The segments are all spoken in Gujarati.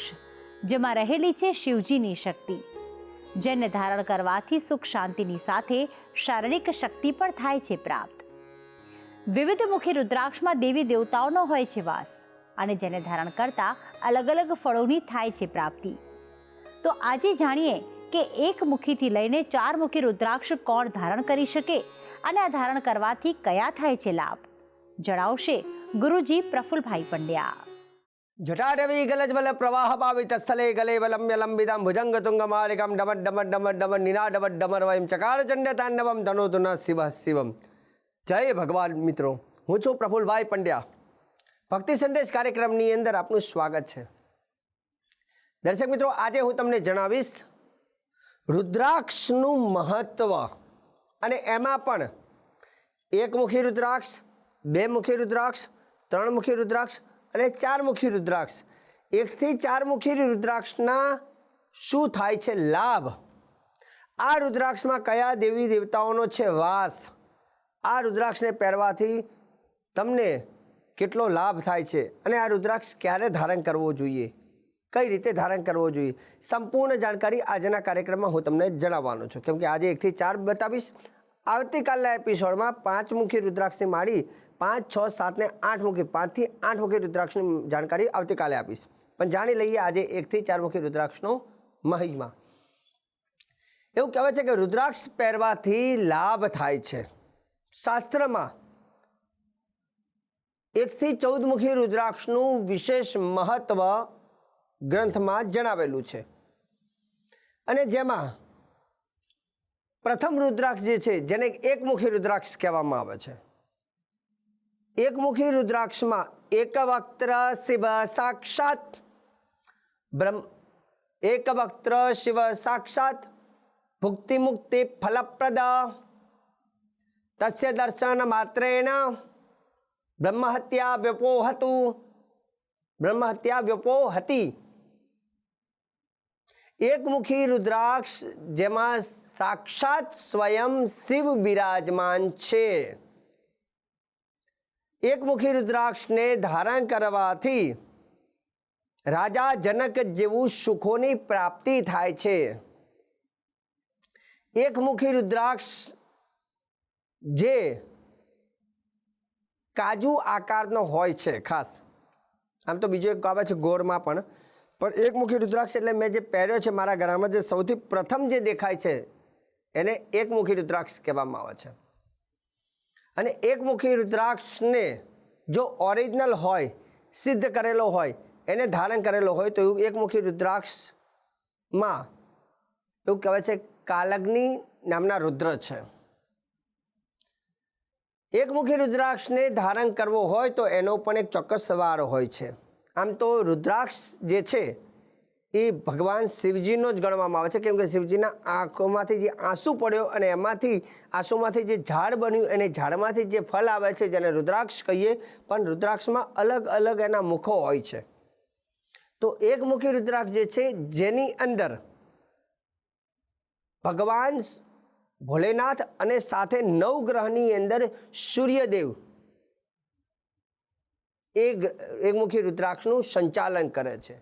રુદ્રાક્ષ જેમાં રહેલી છે શિવજીની શક્તિ. જેને ધારણ કરવાથી સુખ શાંતિની સાથે શારીરિક શક્તિ પણ થાય છે પ્રાપ્ત. વિવિધ મુખી રુદ્રાક્ષમાં દેવી દેવતાઓનો હોય છે વાસ, અને જેને ધારણ કરતા અલગ અલગ ફળોની થાય છે પ્રાપ્તિ. તો આજે જાણીએ કે એક મુખીથી લઈને ચાર મુખી રુદ્રાક્ષ કોણ ધારણ કરી શકે, અને આ ધારણ કરવાથી કયા થાય છે લાભ? જણાવશે ગુરુજી પ્રફુલભાઈ પંડ્યા. જટાટવી ગલજબલ પ્રવાહ પાવિત વલંબ્ય લંબિતમ ભુજંગ તુંગ માલિકમ ડમટ ડમટ ડમટ ડમટ નિના ડમટ ડમર વયમ ચકાર ચંડ તાંડવમ ધનોતુન શિવ શિવમ જય ભગવાન મિત્રો હું છું પ્રફુલભાઈ પંડ્યા ભક્તિ સંદેશ કાર્યક્રમની અંદર આપનું સ્વાગત છે દર્શક મિત્રો આજે હું તમને જણાવીશ રુદ્રાક્ષનું મહત્વ અને એમાં પણ એકમુખી રુદ્રાક્ષ બે મુખી રુદ્રાક્ષ ત્રણ મુખી રુદ્રાક્ષ અને ચાર મુખી રુદ્રાક્ષ. એકથી ચાર મુખી રુદ્રાક્ષના શું થાય છે લાભ? આ રુદ્રાક્ષમાં કયા દેવી દેવતાઓનો છે વાસ? આ રુદ્રાક્ષને પહેરવાથી તમને કેટલો લાભ થાય છે? અને આ રુદ્રાક્ષ ક્યારે ધારણ કરવો જોઈએ? કઈ રીતે ધારણ કરવો જોઈએ? સંપૂર્ણ જાણકારી આજના કાર્યક્રમમાં હું તમને જણાવવાનો છું. કેમ કે આજે એકથી ચાર બતાવીશ. આવતીકાલના એપિસોડમાં પાંચ મુખી રુદ્રાક્ષની માળી પાંચ, છ સાતને આઠ મુખી પાંચથી આઠ મુખી રુદ્રાક્ષની જાણકારી આવતીકાલે આપીશ. પણ જાણી લઈએ આજે એકથી ચાર મુખી રુદ્રાક્ષનો મહિમા. એવું કહેવાય છે કે રુદ્રાક્ષ પહેરવાથી લાભ થાય છે. શાસ્ત્રમાં એકથી ચૌદ મુખી રુદ્રાક્ષનું વિશેષ મહત્વ ગ્રંથમાં જણાવેલું છે. અને જેમાં પ્રથમ રુદ્રાક્ષ જે છે, જેને એકમુખી રુદ્રાક્ષ કહેવામાં આવે છે. એકમુખી રુદ્રાક્ષમાં એકવક્ત્ર શિવ સાક્ષાત બ્રહ્મ એકવક્ત્ર શિવ સાક્ષાત ભુક્તિ મુક્તિ ફલપ્રદ તસ્ય દર્શન માત્રેણ બ્રહ્મહત્યા વ્યપોહતું બ્રહ્મહત્યા વ્યપોહતી એકમુખી રુદ્રાક્ષ જેમાં સાક્ષાત સ્વયં શિવ બિરાજમાન છે એકમુખી રુદ્રાક્ષને ધારણ કરવાથી રાજા જનક જેવું સુખોની પ્રાપ્તિ થાય છે. એકમુખી રુદ્રાક્ષ જે કાજુ આકારનો હોય છે, ખાસ. આમ તો બીજો એક આવે છે ગોળમાં પણ. પણ એકમુખી રુદ્રાક્ષ એટલે મેં જે પહેર્યો છે મારા ગળામાં જે સૌથી પ્રથમ જે દેખાય છે, એને એકમુખી રુદ્રાક્ષ કહેવામાં આવે છે. અને એકમુખી રુદ્રાક્ષને જો ઓરિજિનલ હોય, સિદ્ધ કરેલો હોય, એને ધારણ કરેલો હોય, તો એવું એકમુખી રુદ્રાક્ષમાં એવું કહેવાય છે કાલગ્નિ નામના રુદ્ર છે. એકમુખી રુદ્રાક્ષને ધારણ કરવો હોય તો એનો પણ એક ચોક્કસ સવાર હોય છે. આમ તો રુદ્રાક્ષ જે છે એ ભગવાન શિવજીનો જ ગણવામાં આવે છે. કેમ કે શિવજીના આંખોમાંથી જે આંસુ પડ્યો અને એમાંથી આંસુમાંથી જે ઝાડ બન્યું અને ઝાડમાંથી જે ફળ આવે છે, જેને રુદ્રાક્ષ કહીએ, પણ રુદ્રાક્ષમાં અલગ અલગ એના મુખો હોય છે. તો એકમુખી રુદ્રાક્ષ જે છે, જેની અંદર ભગવાન ભોલેનાથ અને સાથે નવ ગ્રહની અંદર સૂર્યદેવ એક એકમુખી રુદ્રાક્ષનું સંચાલન કરે છે.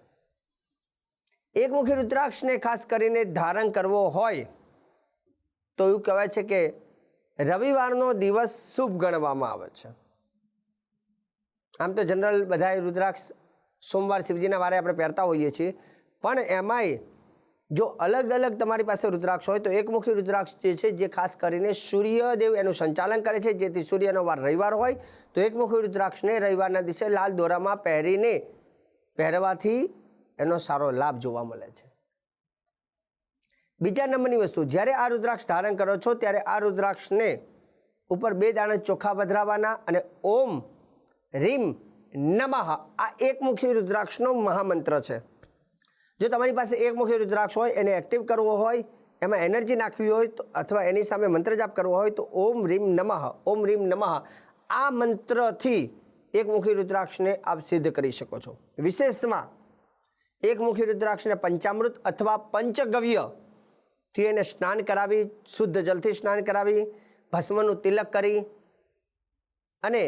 એકમુખી રુદ્રાક્ષને ખાસ કરીને ધારણ કરવો હોય તો એવું કહેવાય છે કે રવિવારનો દિવસ શુભ ગણવામાં આવે છે. આમ તો જનરલ બધા રુદ્રાક્ષ સોમવાર શિવજીના વારે આપણે પહેરતા હોઈએ છીએ, પણ એમાંય જો અલગ અલગ તમારી પાસે રુદ્રાક્ષ હોય તો એકમુખી રુદ્રાક્ષ જે છે, જે ખાસ કરીને સૂર્યદેવ એનું સંચાલન કરે છે, જેથી સૂર્યનો વાર રવિવાર હોય, તો એકમુખી રુદ્રાક્ષને રવિવારના દિવસે લાલ દોરામાં પહેરીને પહેરવાથી એનો સારો લાભ જોવા મળે છે. બીજા નંબરની વસ્તુ, જ્યારે આ રુદ્રાક્ષ ધારણ કરો છો, ત્યારે આ રુદ્રાક્ષને ઉપર બે દાણા ચોખા પધરાવાના અને ઓમ રીમ નમઃ, આ એકમુખી રુદ્રાક્ષનો મહામંત્ર છે. જો તમારી પાસે એકમુખી રુદ્રાક્ષ હોય, એને એક્ટિવ કરવો હોય, એમાં એનર્જી નાખવી હોય તો અથવા એની સામે મંત્ર જાપ કરવો હોય, તો ઓમ રીમ નમઃ, ઓમ રીમ નમઃ, આ મંત્રથી એકમુખી રુદ્રાક્ષને આપ સિદ્ધ કરી શકો છો. વિશેષમાં એકમુખી રુદ્રાક્ષને પંચામૃત અથવા પંચગવ્યથી એને સ્નાન કરાવી, શુદ્ધ જલથી સ્નાન કરાવી, ભસ્મનું તિલક કરી અને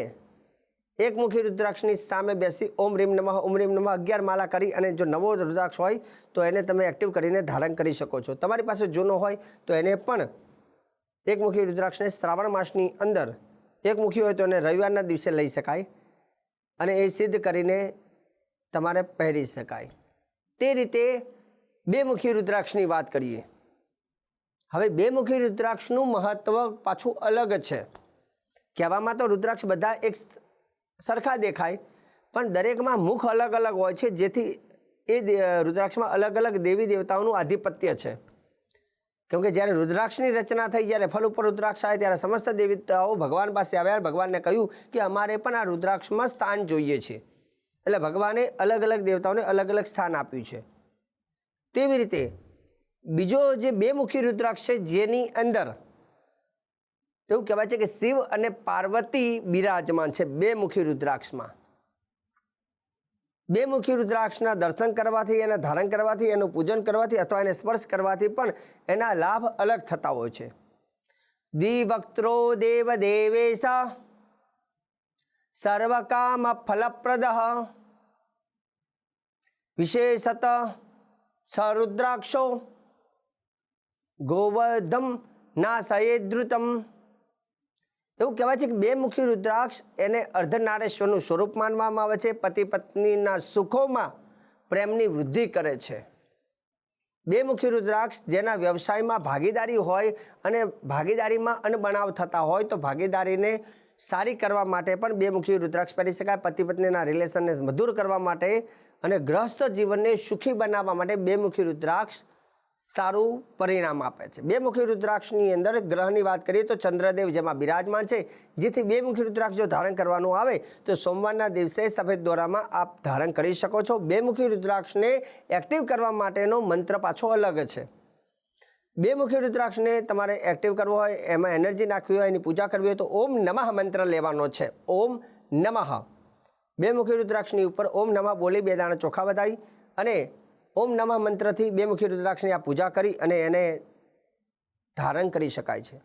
એકમુખી રુદ્રાક્ષની સામે બેસી ઓમ રીમ નમઃ, ઓમ રીમ નમઃ અગિયાર માલા કરી અને જો નવો રુદ્રાક્ષ હોય તો એને તમે એક્ટિવ કરીને ધારણ કરી શકો છો. તમારી પાસે જૂનો હોય તો એને પણ એકમુખી રુદ્રાક્ષને શ્રાવણ માસની અંદર એકમુખી હોય તો એને રવિવારના દિવસે લઈ શકાય અને એ સિદ્ધ કરીને તમારે પહેરી શકાય. તે રીતે બે મુખી રુદ્રાક્ષની વાત કરીએ. હવે બે મુખી રુદ્રાક્ષનું મહત્વ પાછું અલગ છે. કહેવામાં તો રુદ્રાક્ષ બધા એક સરખા દેખાય, પણ દરેકમાં મુખ અલગ અલગ હોય છે, જેથી એ રુદ્રાક્ષમાં અલગ અલગ દેવી દેવતાઓનું આધિપત્ય છે. કેમ કે જ્યારે રુદ્રાક્ષની રચના થઈ, જ્યારે ફલ ઉપર રુદ્રાક્ષ આવે, ત્યારે સમસ્ત દેવતાઓ ભગવાન પાસે આવ્યા ભગવાનને કહ્યું કે અમારે પણ આ રુદ્રાક્ષમાં સ્થાન જોઈએ છે. એટલે ભગવાને અલગ અલગ દેવતાઓને અલગ અલગ સ્થાન આપ્યું છે. તેવી રીતે બીજો જે બે મુખી રુદ્રાક્ષ છે જેની અંદર એવું કહેવાય છે કે શિવ અને પાર્વતી બિરાજમાન છે બે મુખી રુદ્રાક્ષમાં. બે મુખી રુદ્રાક્ષના દર્શન કરવાથી એના ધારણ કરવાથી, એનું પૂજન કરવાથી અથવા એને સ્પર્શ કરવાથી પણ એના લાભ અલગ થતા હોય છે. દ્વિવક્ત્રો દેવ દેવેશ સર્વકામ ફલપ્રદ વિશેષત સરુદ્રાક્ષો ગોવર્ધમ ના સયેદ્રુતમ એવું કહેવાય છે કે બે મુખી રુદ્રાક્ષ એને અર્ધનારેશ્વરનું સ્વરૂપ માનવામાં આવે છે. પતિ પત્નીના સુખોમાં પ્રેમની વૃદ્ધિ કરે છે. બે મુખી રુદ્રાક્ષ જેના વ્યવસાયમાં ભાગીદારી હોય અને ભાગીદારીમાં અનબનાવ થતા હોય તો ભાગીદારીને સારી કરવા માટે પણ બે મુખી રુદ્રાક્ષ પહેરી શકાય. પતિ પત્નીના રિલેશનને મધુર કરવા માટે અને ગ્રહસ્થ જીવનને સુખી બનાવવા માટે બે મુખી રુદ્રાક્ષ સારું પરિણામ આપે છે. બે મુખી રુદ્રાક્ષની અંદર ગ્રહની વાત કરીએ તો ચંદ્રદેવ જેમાં બિરાજમાન છે. જેથી બે મુખી રુદ્રાક્ષ જો ધારણ કરવાનું આવે તો સોમવારના દિવસે સફેદ દોરામાં આપ ધારણ કરી શકો છો. બે મુખી રુદ્રાક્ષને એક્ટિવ કરવા માટેનો મંત્ર પાછો અલગ છે. બે મુખી રુદ્રાક્ષને તમારે એક્ટિવ કરવો હોય, એમાં એનર્જી નાખવી હોય, એની પૂજા કરવી હોય, તો ઓમ નમઃ મંત્ર લેવાનો છે. ઓમ નમઃ. બે મુખી રુદ્રાક્ષની ઉપર ઓમ નમઃ બોલી બે દાણા ચોખા વધાવી અને ઓમ નમઃ મંત્રથી બે મુખ્ય રુદ્રાક્ષની આ પૂજા કરી અને એને ધારણ કરી શકાય છે.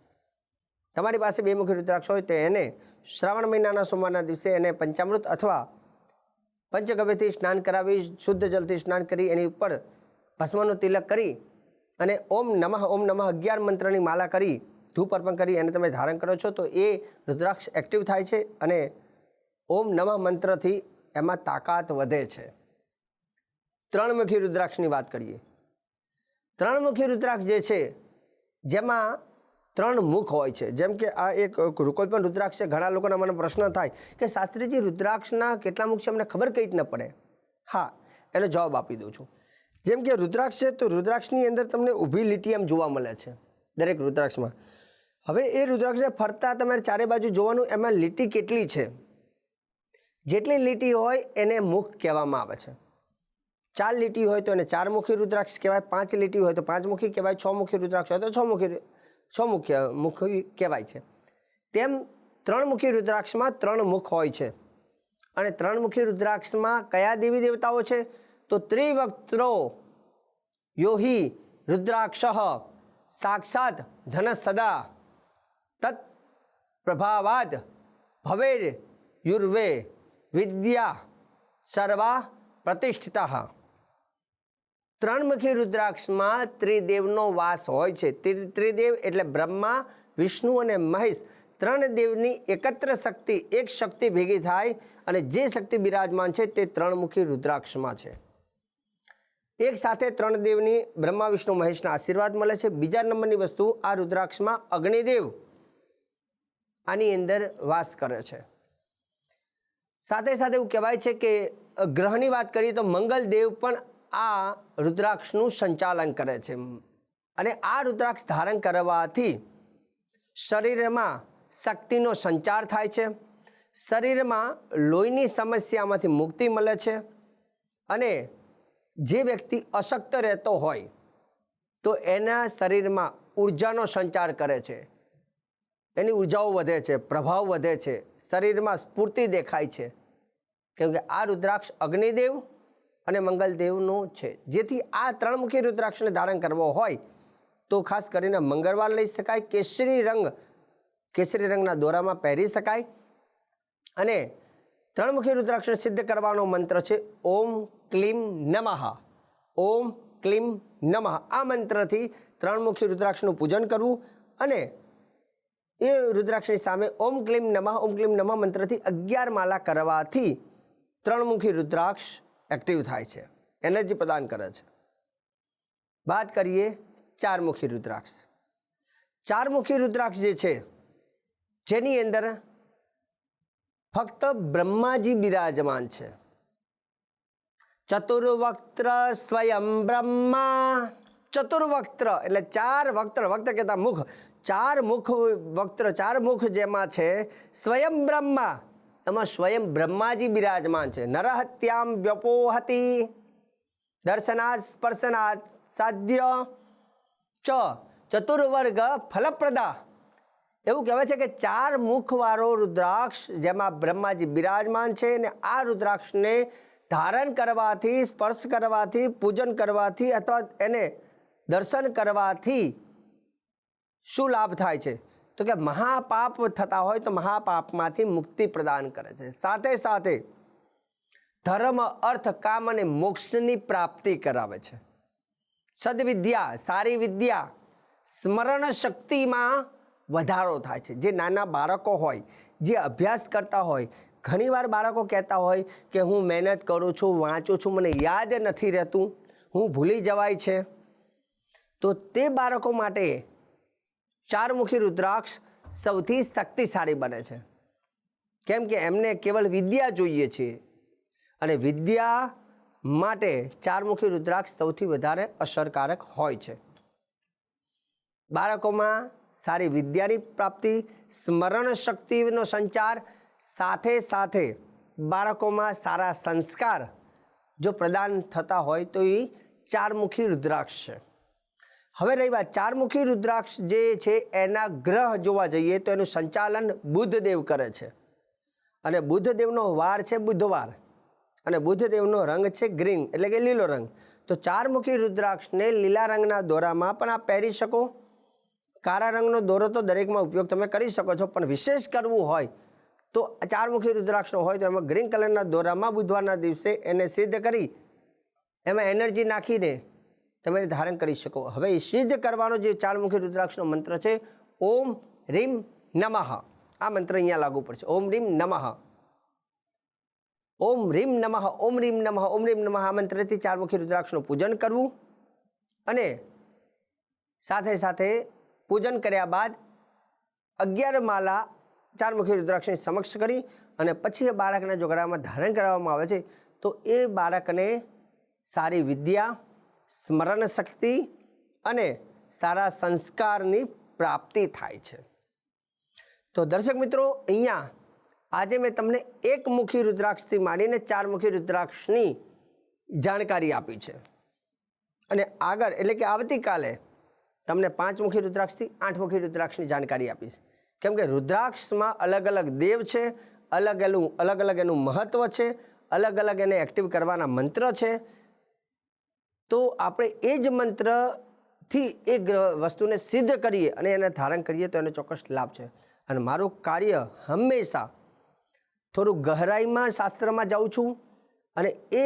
તમારી પાસે બે મુખ્ય રુદ્રાક્ષ હોય તો એને શ્રાવણ મહિનાના સોમવારના દિવસે એને પંચામૃત અથવા પંચગવ્યથી સ્નાન કરાવી, શુદ્ધ જલથી સ્નાન કરી, એની ઉપર ભસ્મનું તિલક કરી અને ઓમ નમઃ ઓમ નમઃ અગિયાર મંત્રની માલા કરી, ધૂપ અર્પણ કરી અને તમે ધારણ કરો છો, તો એ રુદ્રાક્ષ એક્ટિવ થાય છે અને ઓમ નમઃ મંત્રથી એમાં તાકાત વધે છે. ત્રણમુખી રુદ્રાક્ષની વાત કરીએ. ત્રણમુખી રુદ્રાક્ષ જે છે, જેમાં ત્રણ મુખ હોય છે. જેમ કે આ એક કોઈ પણ રુદ્રાક્ષ છે, ઘણા લોકોના મને પ્રશ્ન થાય કે શાસ્ત્રીજી રુદ્રાક્ષના કેટલા મુખ છે, અમને ખબર કઈ ન પડે? હા, એનો જવાબ આપી દઉં છું. જેમ કે રુદ્રાક્ષ છે, તો રુદ્રાક્ષની અંદર તમને ઊભી લીટી એમ જોવા મળે છે, દરેક રુદ્રાક્ષમાં. હવે એ રુદ્રાક્ષને ફરતા તમારે ચારે બાજુ જોવાનું, એમાં લીટી કેટલી છે? જેટલી લીટી હોય એને મુખ કહેવામાં આવે છે. ચાર લીટી હોય તો એને ચાર મુખી રુદ્રાક્ષ કહેવાય, પાંચ લીટી હોય તો પાંચ મુખી કહેવાય છ મુખી રુદ્રાક્ષ હોય તો છ મુખી છ મુખ્ય મુખી કહેવાય છે. તેમ ત્રણ મુખી રુદ્રાક્ષમાં ત્રણ મુખ હોય છે. અને ત્રણ મુખી રુદ્રાક્ષમાં કયા દેવી દેવતાઓ છે? તો ત્રિવક્ત્રો યોહી રુદ્રાક્ષ સાક્ષાત ધન સદા તત્ પ્રભાવાદ ભવેર યુર્વે વિદ્યા સર્વા પ્રતિષ્ઠિતા. ત્રણમુખી રુદ્રાક્ષમાં ત્રિદેવનો વાસ હોય છે. ત્રિ- ત્રિદેવ એટલે બ્રહ્મા, વિષ્ણુ અને મહેશ. ત્રણ દેવની એકત્ર શક્તિ, એક શક્તિ ભેગી થાય અને જે શક્તિ બિરાજમાન છે તે ત્રણમુખી રુદ્રાક્ષમાં છે. એક સાથે ત્રણ દેવની બ્રહ્મા, વિષ્ણુ, મહેશના આશીર્વાદ મળે છે. બીજા નંબરની વસ્તુ આ રુદ્રાક્ષમાં અગ્નિદેવ આની અંદર વાસ કરે છે. સાથે સાથે એવું કહેવાય છે કે ગ્રહની વાત કરીએ તો મંગલદેવ પણ આ રુદ્રાક્ષનું સંચાલન કરે છે. અને આ રુદ્રાક્ષ ધારણ કરવાથી શરીરમાં શક્તિનો સંચાર થાય છે. શરીરમાં લોહીની સમસ્યામાંથી મુક્તિ મળે છે. અને જે વ્યક્તિ અશક્ત રહેતો હોય, તો એના શરીરમાં ઉર્જાનો સંચાર કરે છે. એની ઉર્જાઓ વધે છે, પ્રભાવ વધે છે, શરીરમાં સ્ફૂર્તિ દેખાય છે. કેમ કે આ રુદ્રાક્ષ અગ્નિદેવ અને મંગલદેવનું છે. જેથી આ ત્રણમુખી રુદ્રાક્ષને ધારણ કરવો હોય, તો ખાસ કરીને મંગળવાર લઈ શકાય, કેસરી રંગ, કેસરી રંગના દોરામાં પહેરી શકાય. અને ત્રણમુખી રુદ્રાક્ષને સિદ્ધ કરવાનો મંત્ર છે, ઓમ ક્લીમ નમઃ. ઓમ ક્લીમ નમઃ. આ મંત્રથી ત્રણમુખી રુદ્રાક્ષનું પૂજન કરવું અને એ રુદ્રાક્ષની સામે ઓમ ક્લીમ નમઃ, ઓમ ક્લીમ નમઃ મંત્રથી અગિયાર માલા કરવાથી ત્રણમુખી રુદ્રાક્ષ એક્ટિવ થાય છે, એનર્જી પ્રદાન કરે છે. વાત કરીએ ચારમુખી રુદ્રાક્ષ. ચારમુખી રુદ્રાક્ષ જે છે, જેની અંદર ફક્ત બ્રહ્માજી બિરાજમાન છે. ચતુર્વક્ત્ર સ્વયં બ્રહ્મા. ચતુર્વક્ત્ર એટલે ચાર વક્ત્ર વક્ત્ર કહેતા મુખ. ચાર મુખ વક્ત્ર, ચાર મુખ જેમાં છે સ્વયં બ્રહ્મા. એમાં સ્વયં બ્રહ્માજી બિરાજમાન છે. નરહત્યામ વ્યપોહતી. દર્શનાથ સ્પર્શનાથ સાધ્ય. ચ. ચતુર્વર્ગ ફલપ્રદા. એવું કહેવાય છે કે ચાર મુખવાળો રુદ્રાક્ષ, જેમાં બ્રહ્માજી બિરાજમાન છે અને આ રુદ્રાક્ષને ધારણ કરવાથી, સ્પર્શ કરવાથી, પૂજન કરવાથી અથવા એને દર્શન કરવાથી શું લાભ થાય છે? તો કે મહાપાપ થતા હોય તો મહાપાપમાંથી મુક્તિ પ્રદાન કરે છે. સાથે સાથે ધર્મ, અર્થ, કામ અને મોક્ષની પ્રાપ્તિ કરાવે છે. સદવિદ્યા, સારી વિદ્યા, સ્મરણ શક્તિમાં વધારો થાય છે. જે નાના બાળકો હોય, જે અભ્યાસ કરતા હોય, ઘણીવાર બાળકો કહેતા હોય કે, હું મહેનત કરું છું, વાંચું છું, મને યાદ નથી રહેતું, હું ભૂલી જવાય છે. તો તે બાળકો માટે ચારમુખી રુદ્રાક્ષ સૌથી શક્તિશાળી બને છે. કેમ કે એમને કેવળ વિદ્યા જોઈએ છે. અને વિદ્યા માટે ચારમુખી રુદ્રાક્ષ સૌથી વધારે અસરકારક હોય છે. બાળકોમાં સારી વિદ્યાની પ્રાપ્તિ, સ્મરણ શક્તિનો સંચાર, સાથે સાથે બાળકોમાં સારા સંસ્કાર જો પ્રદાન થતા હોય તો એ ચારમુખી રુદ્રાક્ષ છે. હવે રહી વાત ચારમુખી રુદ્રાક્ષ જે છે એના ગ્રહ જોવા જઈએ તો એનું સંચાલન બુદ્ધદેવ કરે છે. અને બુદ્ધદેવનો વાર છે બુધવાર અને બુદ્ધદેવનો રંગ છે ગ્રીન એટલે કે લીલો રંગ. તો ચારમુખી રુદ્રાક્ષને લીલા રંગના દોરામાં પણ આપ પહેરી શકો. કાળા રંગનો દોરો તો દરેકમાં ઉપયોગ તમે કરી શકો છો, પણ વિશેષ કરવું હોય તો ચારમુખી રુદ્રાક્ષનો હોય તો એમાં ગ્રીન કલરના દોરામાં બુધવારના દિવસે એને સિદ્ધ કરી, એમાં એનર્જી નાખીને તમે ધારણ કરી શકો. હવે એ સિદ્ધ કરવાનો જે ચારમુખી રુદ્રાક્ષનો મંત્ર છે, ઓમ રીમ નમઃ. આ મંત્ર અહીંયા લાગુ પડશે. ઓમ રીમ નમઃ. ઓમ રીમ નમઃ, ઓમ રીમ નમઃ, ઓમ રીમ નમઃ આ મંત્રથી ચારમુખી રુદ્રાક્ષનું પૂજન કરવું અને સાથે સાથે પૂજન કર્યા બાદ અગિયાર માલા ચારમુખી રુદ્રાક્ષની સમક્ષ કરી અને પછી એ બાળકના જો ધારણ કરવામાં આવે છે, તો એ બાળકને સારી વિદ્યા, સ્મરણ શક્તિ અને સારા સંસ્કારની પ્રાપ્તિ થાય છે. તો દર્શક મિત્રો, અહીંયા આજે મેં તમને એક મુખી રુદ્રાક્ષથી માંડીને ચાર મુખી રુદ્રાક્ષની જાણકારી આપી છે. અને આગળ, એટલે કે આવતીકાલે તમને પાંચ મુખી રુદ્રાક્ષથી આઠ મુખી રુદ્રાક્ષની જાણકારી આપીશ. કેમ કે રુદ્રાક્ષમાં અલગ અલગ દેવ છે, અલગ એનું, અલગ અલગ એનું મહત્ત્વ છે, અલગ અલગ એને એક્ટિવ કરવાના મંત્ર છે. તો આપણે એ જ મંત્રથી એ વસ્તુને સિદ્ધ કરીએ અને એને ધારણ કરીએ તો એનો ચોક્કસ લાભ છે. અને મારું કાર્ય હંમેશા થોડું ગહરાઈમાં શાસ્ત્રમાં જાઉં છું અને એ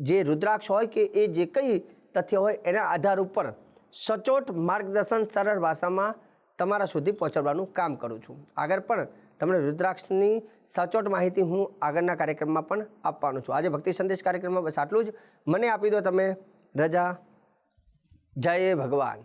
જે રુદ્રાક્ષ હોય કે એ જે કંઈ તથ્ય હોય એના આધાર ઉપર સચોટ માર્ગદર્શન સરળ ભાષામાં તમારા સુધી પહોંચાડવાનું કામ કરું છું. આગળ પણ તમને રુદ્રાક્ષની સચોટ માહિતી હું આગળના કાર્યક્રમમાં પણ આપવાનું છું. આજે ભક્તિ સંદેશ કાર્યક્રમમાં બસ આટલું જ. મને આપી દો તમે રજા. જય ભગવાન.